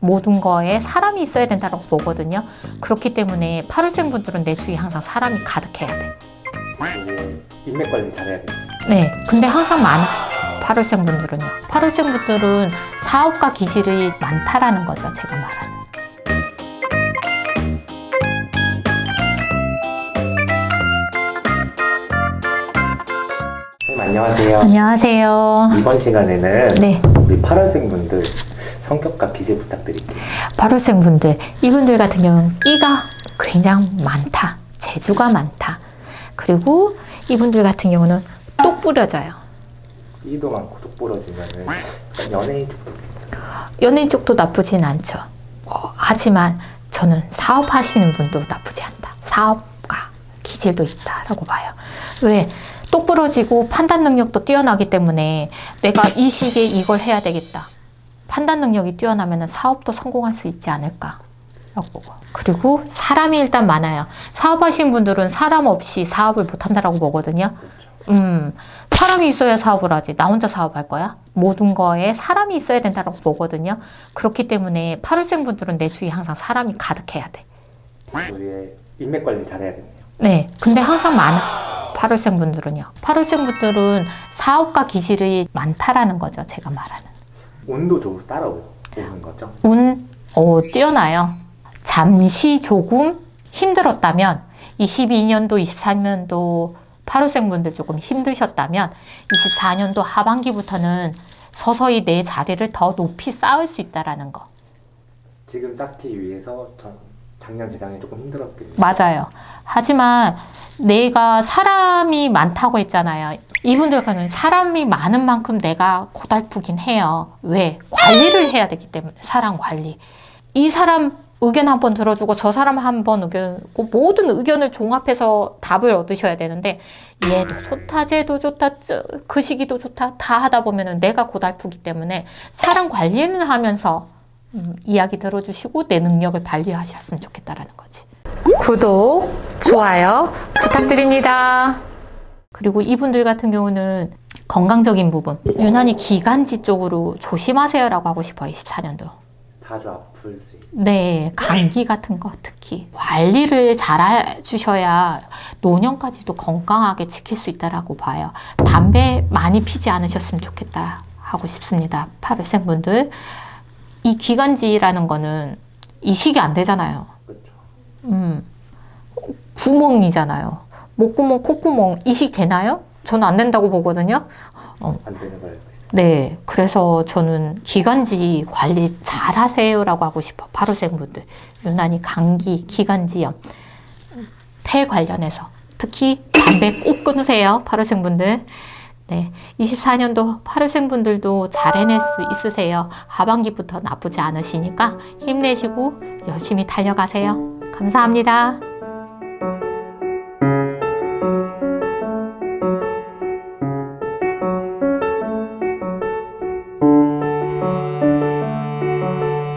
모든 거에 사람이 있어야 된다고 보거든요. 그렇기 때문에 8월생 분들은 내 주위에 항상 사람이 가득해야 돼. 인맥 관리 잘해야 돼요. 네. 근데 항상 많아. 8월생 분들은요. 8월생 분들은 사업가 기질이 많다라는 거죠. 제가 말하 안녕하세요. 안녕하세요. 이번 시간에는 네. 우리 8월생 분들 성격과 기질 부탁드릴게요. 8월생 분들, 이분들 같은 경우는 끼가 굉장히 많다. 재주가 많다. 그리고 이분들 같은 경우는 똑 부려져요. 이도 많고 똑부러지면은 약간 연예인 쪽도 연예인 쪽도 나쁘진 않죠. 어, 하지만 저는 사업하시는 분도 나쁘지 않다. 사업가 기질도 있다라고 봐요. 왜? 똑부러지고 판단 능력도 뛰어나기 때문에 내가 이 시기에 이걸 해야 되겠다. 판단 능력이 뛰어나면 사업도 성공할 수 있지 않을까. 그리고 사람이 일단 많아요. 사업하시는 분들은 사람 없이 사업을 못 한다라고 보거든요. 음, 사람이 있어야 사업을 하지. 나 혼자 사업할 거야? 모든 거에 사람이 있어야 된다고 보거든요. 그렇기 때문에 8월생 분들은 내 주위에 항상 사람이 가득해야 돼. 우리의 인맥 관리 잘해야겠네요. 네. 근데 항상 많아. 8월생 분들은요. 8월생 분들은 사업가 기질이 많다라는 거죠. 제가 말하는. 운도 좋고 따라오는 거죠. 운, 어, 뛰어나요. 잠시 조금 힘들었다면, 22년도, 23년도 8월생 분들 조금 힘드셨다면, 24년도 하반기부터는 서서히 내 자리를 더 높이 쌓을 수 있다라는 거. 지금 쌓기 위해서 전 작년 재작년 조금 힘들었거든요. 맞아요. 하지만 내가 사람이 많다고 했잖아요. 이분들과는 사람이 많은 만큼 내가 고달프긴 해요. 왜? 관리를 해야 되기 때문에 사람 관리. 이 사람 의견 한 번 들어주고 저 사람 한 번 의견, 그 모든 의견을 종합해서 답을 얻으셔야 되는데 얘도 좋다, 쟤도 좋다, 쯔, 그 시기도 좋다 다 하다 보면은 내가 고달프기 때문에 사람 관리는 하면서 음, 이야기 들어주시고 내 능력을 발휘하셨으면 좋겠다라는 거지. 구독, 좋아요 부탁드립니다. 그리고 이분들 같은 경우는 건강적인 부분, 유난히 기관지 쪽으로 조심하세요라고 하고 싶어요, 24년도. 자주 아플 수 있는 네, 감기 같은 거 특히 관리를 잘 해주셔야 노년까지도 건강하게 지킬 수 있다라고 봐요. 담배 많이 피지 않으셨으면 좋겠다 하고 싶습니다. 8월생 분들. 이 기관지라는 거는 이식이 안 되잖아요. 그렇죠. 음, 구멍이잖아요. 목구멍, 콧구멍 이식 되나요? 저는 안 된다고 보거든요. 안 되는 걸 알고 있어요. 네, 그래서 저는 기관지 관리 잘 하세요라고 하고 싶어. 8호생 분들. 유난히 감기, 기관지염, 폐 관련해서. 특히 담배 꼭 끊으세요. 8호생 분들. 네, 24년도 8호생 분들도 잘 해낼 수 있으세요. 하반기부터 나쁘지 않으시니까 힘내시고 열심히 달려가세요. 감사합니다.